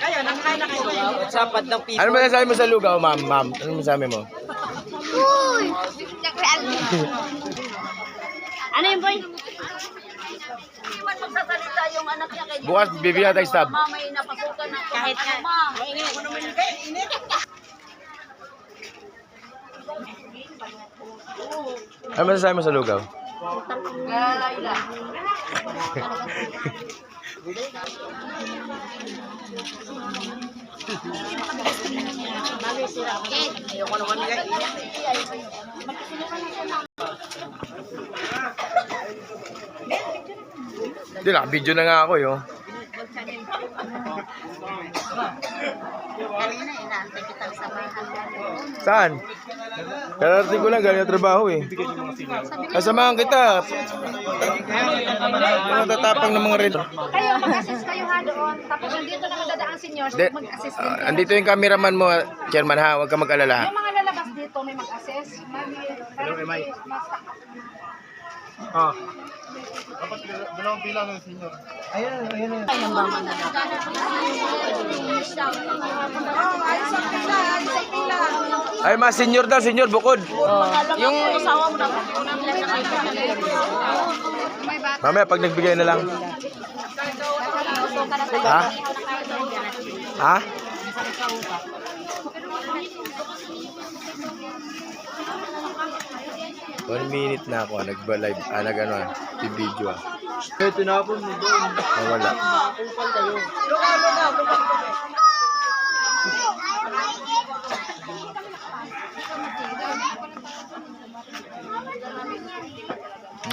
Kayo, nakakain na kayo. Sapad ng people. Ano masasabi mo sa lugaw, ma'am? Ma'am, ano masasabi mo? Uy! Ano yun, boy? Iwan magsasalita yung anak niya kay Bukas, bibigyan tayo stab. Mama ay napasukan ng Kahit nga. Ma, maingay mo naman yung kayo. Init. Ano masasabi mo sa lugaw? Hindi, naka-video na nga ako, kita sa bahay. Saan? Kararating ko lang, galing ang trabaho eh. Kasamahan kita. Mga tatapang ng mga red. Kayo, mag-assist kayo ha doon. Tapos nandito na madadaan seniors, De, mag-assist din. ah, andito yung cameraman mo, chairman ha, huwag ka mag-alala. Yung mga lalabas dito, may mag-assess. Hello, Emay. Ay, mas senior daw, senior, bukod. Yung asawa mo na. Mamaya, pag nagbigay na lang. Ha? Ha? One minute na ako, nagba-live, ah, nag ano, video ah. Ito na po mo doon. Nawala. Kupal kayo.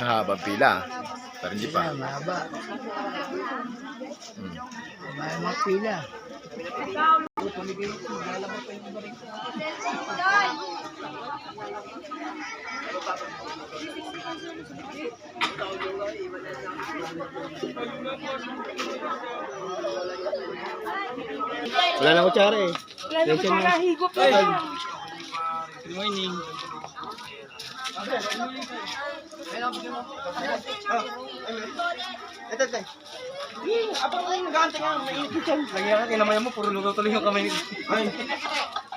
Ang haba pila. Pero hindi pa. Mahaba. Hmm. May mga pila. Wala na kutsara eh. Wala na kutsara, higop Good morning. Ito, ito. Abang ko yung nagante nga. Lagi ka, kinamaya mo, puro lugaw tuloy yung kamay. Ay.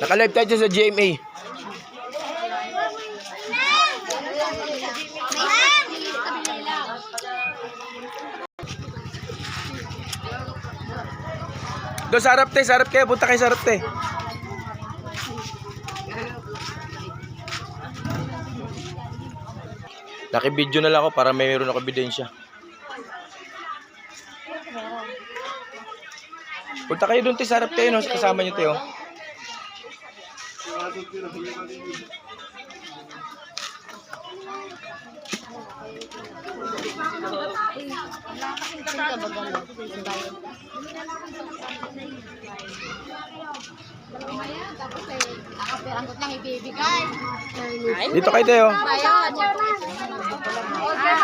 Naka-live tayo sa GMA. Doon sa harap te, sa harap kayo. Punta kayo sa harap te. Naki-video na lang ako para may meron ako ebidensya. Punta kayo doon te, sa harap kayo. No? Kasama nyo te. Oh. Dito kayo. Oh. Ba?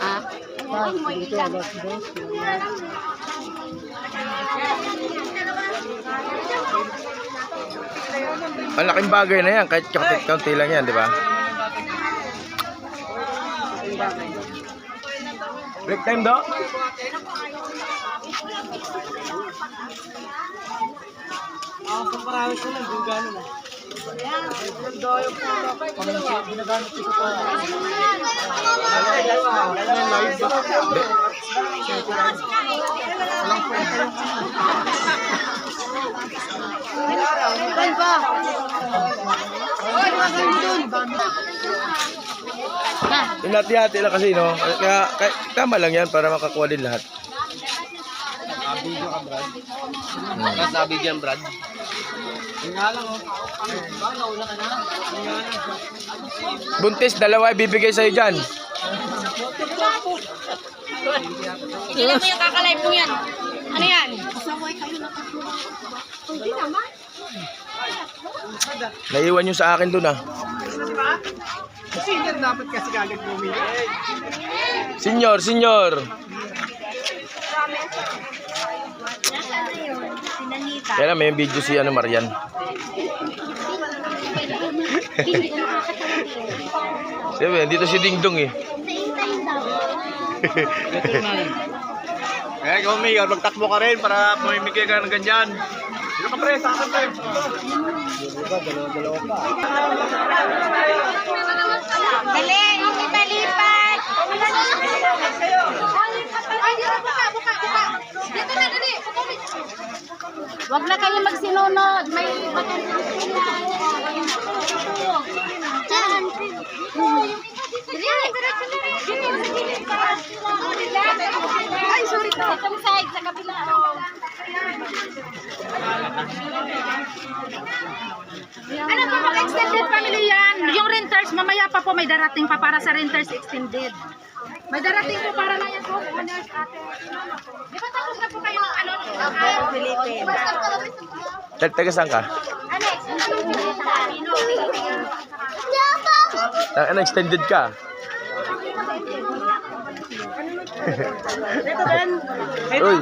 Ah? Malaking bagay na yan. Kahit kaunti lang yan, di ba? Break time do? Ako sa parawit ko lang, kung gano'n na. Ko Live ba? Inati-hati lang kasi, no? Kaya, kaya tama lang yan para makakuha din lahat. Video ka Brad. Brad, nabigyan Brad. Yung nga lang, oh. Nauna ka na? Buntis, dalawa ibibigay sa'yo dyan. Ilan mo yung kakalive mo yan? Ano yan? Naiwan nyo sa akin dun ah. Yan dapat kasi kagad bumili. Senyor, senyor. Yan na, may video si ano, Marian. Sabi, dito si Dingdong eh. Kaya ikaw, Mayor, magtakbo ka rin para mamimigay ka ng ganyan. Dito ka pre, sa akin pre. Dali, yung kita lipat. Huwag na kayo magsinunod. May matulog sila. Diyan. Ay, sorry to. Itong side, sa kabila. Ano po mga extended family yan? Yung renters, mamaya pa po may darating pa para sa renters extended. May darating po para na yan po. Owners, ate. Di ba tapos na po kayo ng ano? ng Philippines. Tal- Taga saan ka? Ano, extended. Ah, Ano, extended ka? Uy,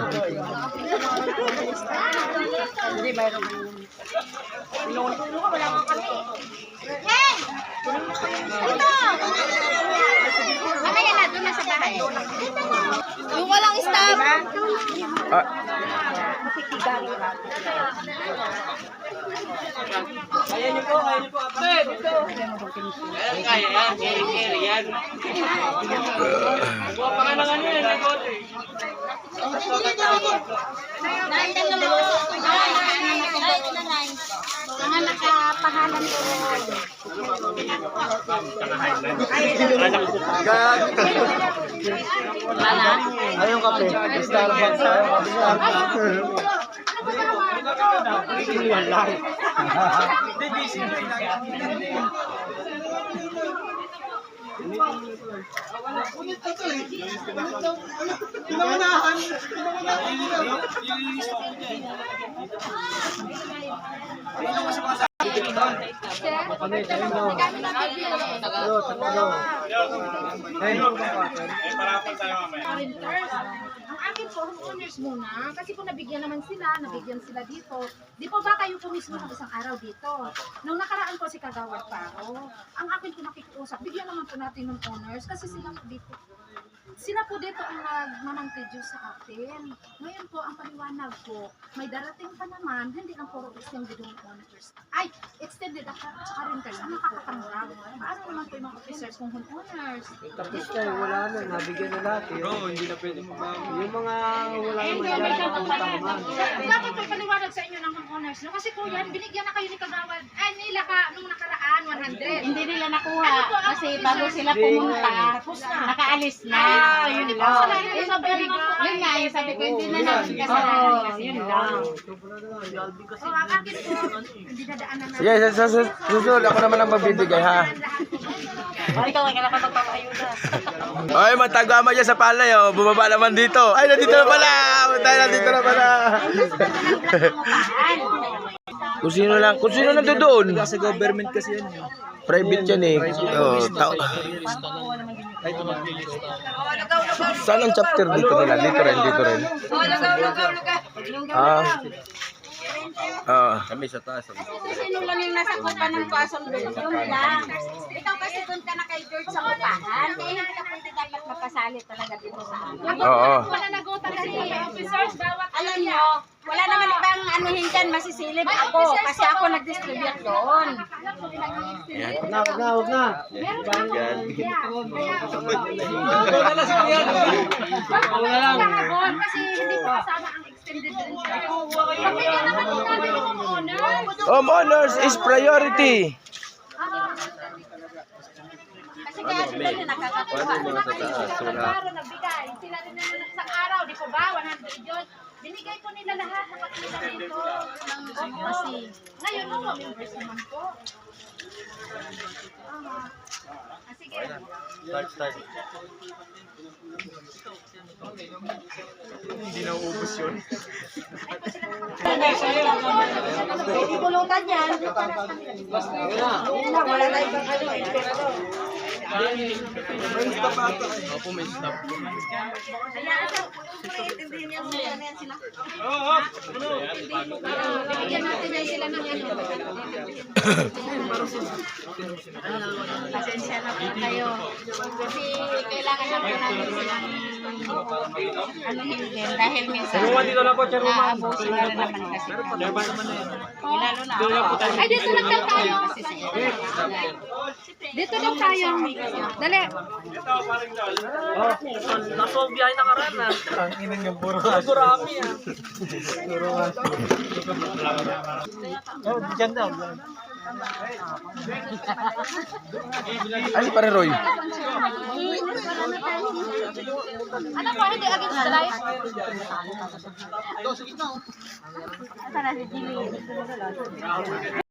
Hey! Ito! Mamaya na, doon na sa bahay. Yung walang staff. ah, Kaya niyo po, kaya niyo po. Ate, dito. Kaya, kaya yan. Kaya, yan. Buwa pa nga ng ano yan, record eh. Mga nakapahalan ko. Ayun kape. Starbucks. Ang akin po, homeowners muna. Kasi po nabigyan naman sila, nabigyan sila dito. Di po ba kayo po mismo ng isang araw dito? Nung nakaraan po si Kagawad Paro, ang akin po nakikiusap, bigyan naman po natin ng owners kasi sila po dito. Sila po dito ang nagmamangtidyo sa atin. Ngayon po, ang paliwanag ko, may darating pa naman, hindi lang puro extended yung owners. Ay, extended at saka renters, ang nakakatanggap. Paano naman po yung mga officers kung owners? Tapos na, wala na. Nabigyan na lahat. Bro, hindi na pwede magbago. Yung mga wala Eh, naman hindi, dyan, may mga kapatid. tama. Dapat po paliwanag sa inyo ng homeowners, no? Kasi po yan, binigyan na kayo ni Kagawad, ay nila ka nung nakaraan, 100. Hindi nila nakuha kasi bago sila pumunta, nakaalis na. Ah, yun lang. Na yung sabi ko. Yun nga, yung sabi ko, hindi na namin kasalanan. yun lang. Oh, ang akin po, hindi na daanan na. sige, sa, sa, sa, susunod ako naman ang magbibigay ha. Oh, ikaw, wala ka magpapayuda. Ay, matagama dyan sa palay oh. Bumaba naman dito. Ay, nandito na pala. Tayo nandito na pala. kung sino lang, kung sino nandito doon. Sa government kasi yan. eh. Private yan eh. Oh, tao. Saan ang chapter dito nila? Dito rin, dito rin. Ah. Ah. Kami sa taas. Sino lang yung nasa kupa ng Quezon doon? Yun lang. Ka na kay George sa hindi ka pwede dapat magkasali talaga dito sa amin. Oo. Wala nagutan kasi officers, bawat Alam nyo, wala naman ibang anuhin dyan, masisilip ako. Kasi ako nag-distribute doon. Huwag na, huwag na, huwag na. Wala na sa yan. Wala lang. Kasi hindi po kasama ang extended renters. Pabigyan naman po natin yung homeowners. Homeowners is priority. Kasi kaya sila yung nakakakuha. Wala kayo sa araw nagbigay. Sila rin naman sa araw, di po ba? 100 yun. Binigay po nila lahat pagkita dito. Ng kasi. Ngayon po, members naman po. Ah, ah, sige. Start, start. Hindi na uubos yun. Pulutan yan. Wala na ibang ano eh. Opo, may stop. Hayaan sila. Bigyan natin yan sila ng kayo. Dito lang. Ay, dito lang tayo. Dito lang tayo. Dali. Ang ina niya, puro Gurami ah. Oh, dyan daw. Ay, pare Roy. Ano po, hindi against the light? Sana si Jimmy.